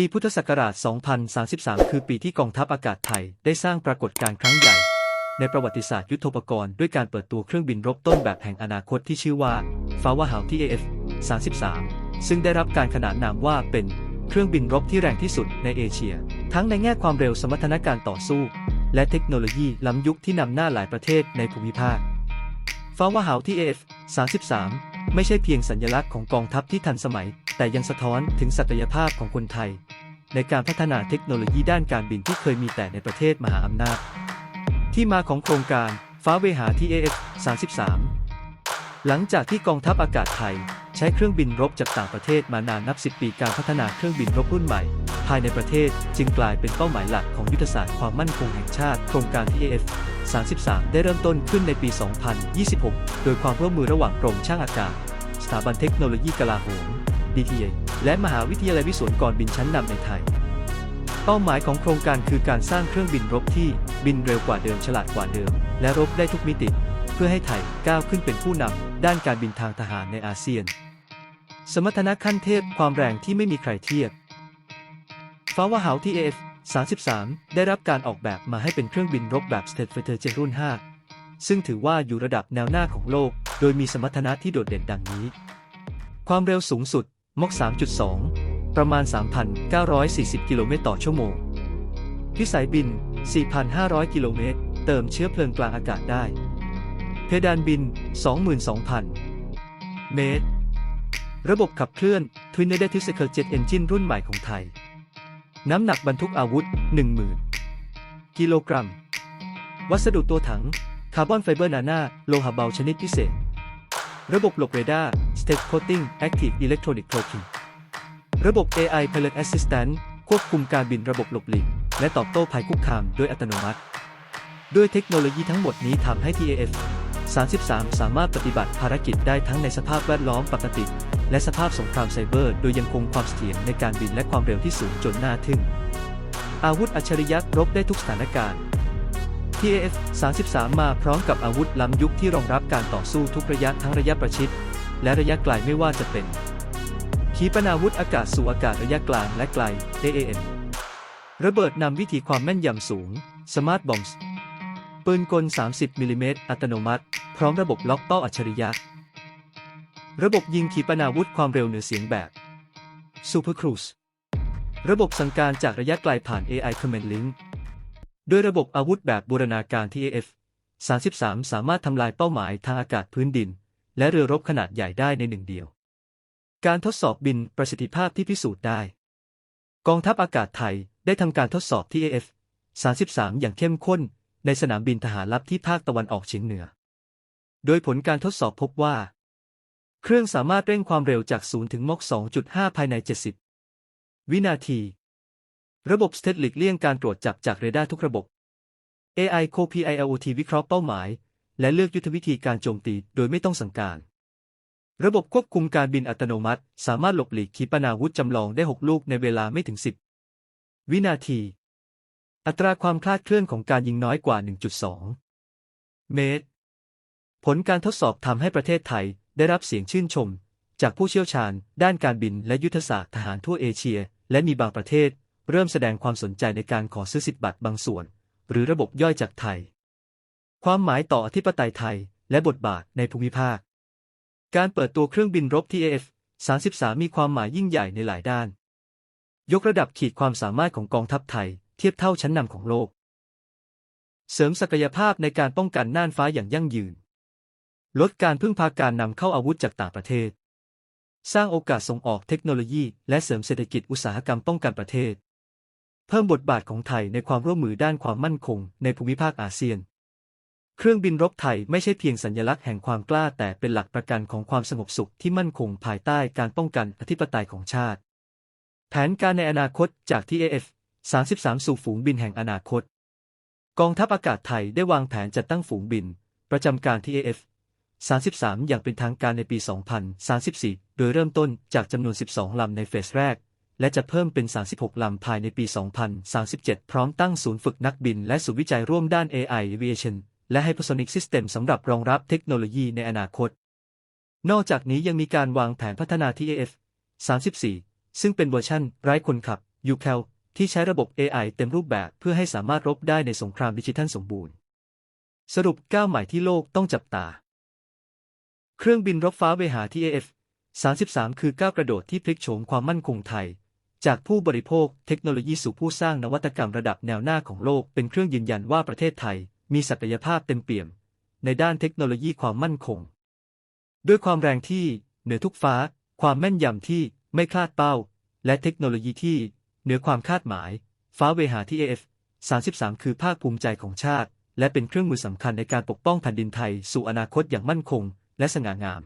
ปีพุทธศักราช 2033 คือปีที่กองทัพอากาศไทยได้สร้างปรากฏการณ์ครั้งใหญ่ ในประวัติศาสตร์ยุทโธปกรณ์ด้วยการเปิดตัวเครื่องบินรบต้นแบบแห่งอนาคตที่ชื่อว่าฟาวาหาว TAF 33 ซึ่งได้รับการขนานนามว่าเป็นเครื่องบินรบที่แรงที่สุดในเอเชีย ทั้งในแง่ความเร็วสมรรถนะการต่อสู้ และเทคโนโลยีล้ำยุคที่นำหน้าหลายประเทศในภูมิภาคฟาวาหาว TAF 33 ไม่ใช่เพียงสัญลักษณ์ของกองทัพที่ทันสมัย แต่ยังสะท้อนถึงศักยภาพของคนไทย ในการพัฒนาเทคโนโลยีด้านการบินที่เคยมีแต่ในประเทศมหาอำนาจ ที่มาของโครงการฟ้าเวหา TAF 33 หลังจากที่กองทัพอากาศไทย ใช้เครื่องบินรบจากต่างประเทศมานานนับ 10 ปีการพัฒนาเครื่องบินรบรุ่นใหม่ ภายในประเทศจึงกลายเป็นเป้าหมายหลักของยุทธศาสตร์ความมั่นคงแห่งชาติ โครงการ TAF 33 ได้เริ่มต้นขึ้นในปี 2026 โดยความร่วมมือระหว่างกรมช่างอากาศ สถาบันเทคโนโลยีกลาโหม DTA และมหาวิทยาลัยวิศวกรบินชั้นนำในไทย เป้าหมายของโครงการคือการสร้างเครื่องบินรบที่บินเร็วกว่าเดิมฉลาดกว่าเดิม และรบได้ทุกมิติ เพื่อให้ไทยก้าวขึ้นเป็นผู้นำด้านการบินทางทหารในอาเซียน สมรรถนะขั้นเทพความแรงที่ไม่มีใครเทียบฟ้าวาหาว TAF 33 ได้รับการออกแบบมาให้เป็นเครื่องบินรบแบบ State Fighter รุ่น 5 ซึ่งถือว่าอยู่ระดับแนวหน้าของโลก โดยมีสมรรถนะที่โดดเด่นดังนี้ ความเร็วสูงสุด มก 3.2 ประมาณ 3,940 กิโลเมตรต่อชั่วโมง พิสัยบิน 4,500 กิโลเมตร เติมเชื้อเพลิงกลางอากาศได้ เพดานบิน 22,000 เมตร ระบบขับเคลื่อน Twin Negative Cycle Jet Engine รุ่นใหม่ของไทย น้ำหนักบรรทุกอาวุธ 10,000 กิโลกรัม วัสดุตัวถัง คาร์บอนไฟเบอร์นานาโลหะเบาชนิดพิเศษ ระบบหลบเรดาร์ State Coating Active Electronic Cloaking ระบบ AI Pilot Assistant ควบคุมการบินระบบหลบหลีก และตอบโต้ภัยคุกคามโดยอัตโนมัติ ด้วยเทคโนโลยีทั้งหมดนี้ทำให้ TAF 33 สามารถปฏิบัติภารกิจได้ทั้งในสภาพแวดล้อมปกติ และสภาพสงครามไซเบอร์ โดยยังคงความเสถียรในการบินและความเร็วที่สูงจนน่าทึ่ง อาวุธอัจฉริยะรบได้ทุกสถานการณ์ TAF 33 มาพร้อมกับอาวุธล้ำยุคที่รองรับการต่อสู้ทุกระยะทั้งระยะประชิด และระยะไกลไม่ว่าจะเป็น ขีปนาวุธอากาศสู่อากาศระยะกลางและไกล AAM ระเบิดนำวิธีความแม่นยำสูง Smart Bombs ปืนกล 30มิลลิเมตรอัตโนมัติ พร้อมระบบล็อกเป้าอัจฉริยะ ระบบยิงขีปนาวุธความเร็วเหนือเสียงแบบ Super Cruise ระบบสั่งการจากระยะไกลผ่าน AI Command Link ด้วยระบบอาวุธแบบบูรณาการ TAF 33 สามารถทำลายเป้าหมายทางอากาศพื้นดิน และเรือรบขนาดใหญ่ได้ในหนึ่งเดียว การทดสอบบินประสิทธิภาพที่พิสูจน์ได้ กองทัพอากาศไทยได้ทำการทดสอบ TAF 33 อย่างเข้มข้น ในสนามบินทหารลับที่ภาคตะวันออกเฉียงเหนือ โดยผลการทดสอบพบว่า เครื่องสามารถเร่งความเร็วจาก 0 ถึงมก 2.5 ภายใน 70 วินาที ระบบสเตทหลีกเลี่ยงการตรวจจับจากเรดาร์ทุกระบบ AI Co-PILOT วิเคราะห์เป้าหมาย และเลือกยุทธวิธีการโจมตีโดยไม่ต้องสั่งการ ระบบควบคุมการบินอัตโนมัติ สามารถหลบหลีกขีปนาวุธจำลองได้ 6 ลูกในเวลาไม่ถึง 10 วินาที อัตราความคลาดเคลื่อนของการยิงน้อยกว่า 1.2 เมตร ผลการทดสอบทำให้ประเทศไทยได้รับเสียงชื่นชม จากผู้เชี่ยวชาญ ด้านการบินและยุทธศาสตร์ทหารทั่วเอเชีย และมีบางประเทศ เริ่มแสดงความสนใจในการขอซื้อสิทธิบัตรบางส่วน หรือระบบย่อยจากไทย ความหมายต่ออธิปไตยไทย และบทบาทในภูมิภาค การเปิดตัวเครื่องบินรบ TAF 33 มีความหมายยิ่งใหญ่ในหลายด้าน ยกระดับขีดความสามารถของกองทัพไทย เทียบเท่าชั้นนำของโลก เสริมศักยภาพในการป้องกันน่านฟ้าอย่างยั่งยืน ลดการพึ่งพาการนำเข้าอาวุธจากต่างประเทศ สร้างโอกาสส่งออกเทคโนโลยี และเสริมเศรษฐกิจอุตสาหกรรมป้องกันประเทศ เพิ่มบทบาทของไทยในความร่วมมือด้านความมั่นคงในภูมิภาคอาเซียน เครื่องบินรบไทยไม่ใช่เพียงสัญลักษณ์แห่งความกล้าแต่เป็นหลักประกันของความสงบสุขที่มั่นคงภายใต้การป้องกันอธิปไตยของชาติ แผนการในอนาคตจาก TAF 33 สู่ฝูงบินแห่งอนาคต กองทัพอากาศไทยได้วางแผนจัดตั้งฝูงบิน ประจำการ TAF 33 อย่างเป็นทางการในปี 2034 โดยเริ่มต้นจากจำนวน 12 ลำในเฟสแรก และจะเพิ่มเป็น 36 ลำภายในปี 2037 พร้อมตั้งศูนย์ฝึกนักบินและศูนย์วิจัยร่วมด้าน AI Aviation และ Hypersonic System สำหรับรองรับเทคโนโลยีในอนาคต นอกจากนี้ยังมีการวางแผนพัฒนา TAF 34 ซึ่งเป็นเวอร์ชั่นไร้คนขับยูเคลที่ใช้ระบบ AI เต็มรูปแบบเพื่อให้สามารถรบได้ในสงครามดิจิทัลสมบูรณ์ สรุปก้าวใหม่ที่โลกต้องจับตา เครื่องบินรบฟ้าเวหา TAF 33 คือก้าวกระโดดที่พลิกโฉมความมั่นคงไทย จากผู้บริโภคเทคโนโลยีสู่ผู้สร้างนวัตกรรมระดับแนวหน้าของโลก เป็นเครื่องยืนยันว่าประเทศไทย มีศักยภาพเต็มเปี่ยม ในด้านเทคโนโลยีความมั่นคง ด้วยความแรงที่เหนือทุกฟ้า ความแม่นยำที่ไม่คลาดเป้า และเทคโนโลยีที่ เหนือความคาดหมาย ฟ้าเวหาที่ AF 33 คือภาคภูมิใจของชาติ และเป็นเครื่องมือสำคัญในการปกป้องแผ่นดินไทย สู่อนาคตอย่างมั่นคง และสง่างาม